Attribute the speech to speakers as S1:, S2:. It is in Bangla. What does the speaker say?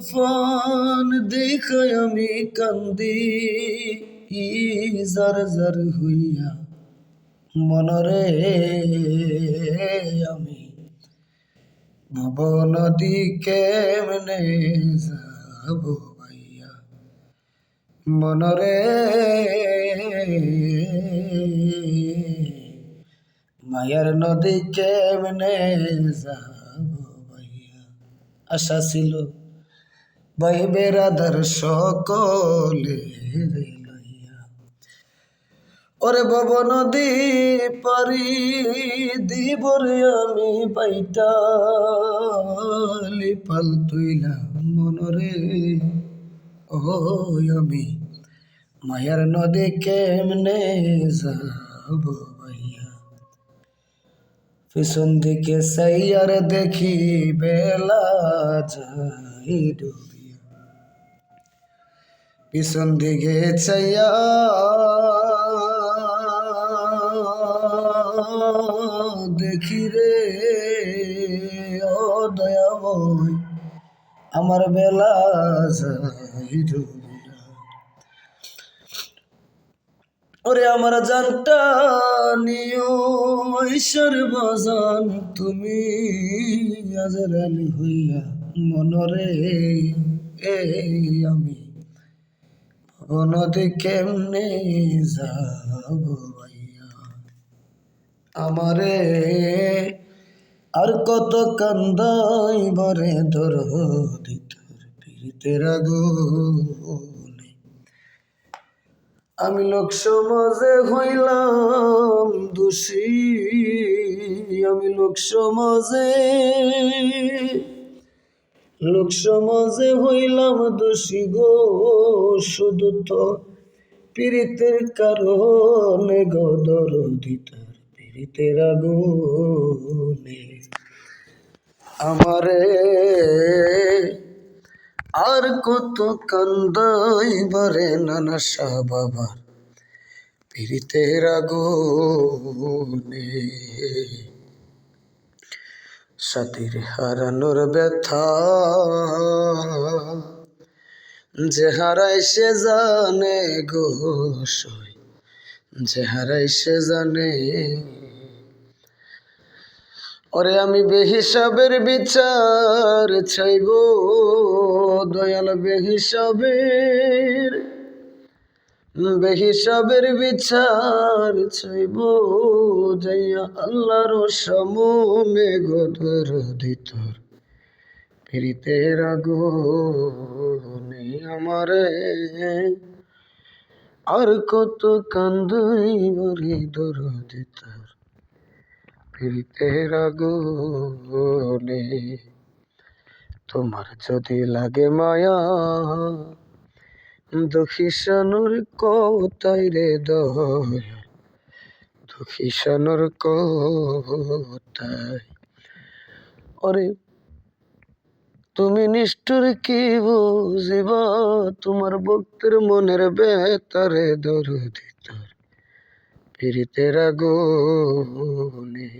S1: ফান দেখায় আমি কান্দি জার জার হইয়া মনরে আমি নব নদী কেমনে যাব ভাইয়া মনরে মায়ার নদী কেমনে যাব ভাইয়া আশা ছিল ভাই বেরাদার সকলে ওরে ভব নদী পারি দিব রে আমি পাইতালি পাল তুইলা মনরে। ও আমি মায়ার নদী কেমনে যাব ভাইয়া? পিছন দিকে সাইয়ার দেখি বেলা যাই ডুবিয়া পিছন দিকে চাইয়া দেখি রে, ও আমার বেলা ওরে আমার জানটা নিও, ঈশ্বর বাজান তুমি আজরালি হইয়া মনরে, এই আমি নদী কেমনে যাব আমারে আর কত কান্দাই বারে ধর দিতর আগুনে। আমি লোক সমাজে হইলাম দোষী, আমি লোক সমাজে লোক সমাজে হইলাম দোষী গো, শুধু তো পীড়িতের কারণে গদর দিতার পীড়িতের আগুনে। আমারে আর কত কান্দাই বারে নানা শাহ বাবার পীড়িতের আগুনে। সাথীর হারানোর ব্যথা। যে হারাই সে জানে গো সই, যে হারাই সে জানে। ওরে আমি বেহিসাবের বিচার চাইব, দয়াল বেহিসাবের বেহিসাবের বিচার চাইব যাইয়া আল্লাহর সমনে গদর দিতর ফিরিতের আগুনে আমারে। আর কত কান্দই বলি দর দিতর ফিরিতের আগুনে তোমার যদি লাগে মায়া দুঃখিসানুর কোথায় রে দয়াল দুঃখিসানুর কোথায় ওরে, তুমি নিষ্ঠুর কি বুঝিবা? তোমার ভক্তের মনের বেতারে দরদি তোর ফিরিতে রাগুনে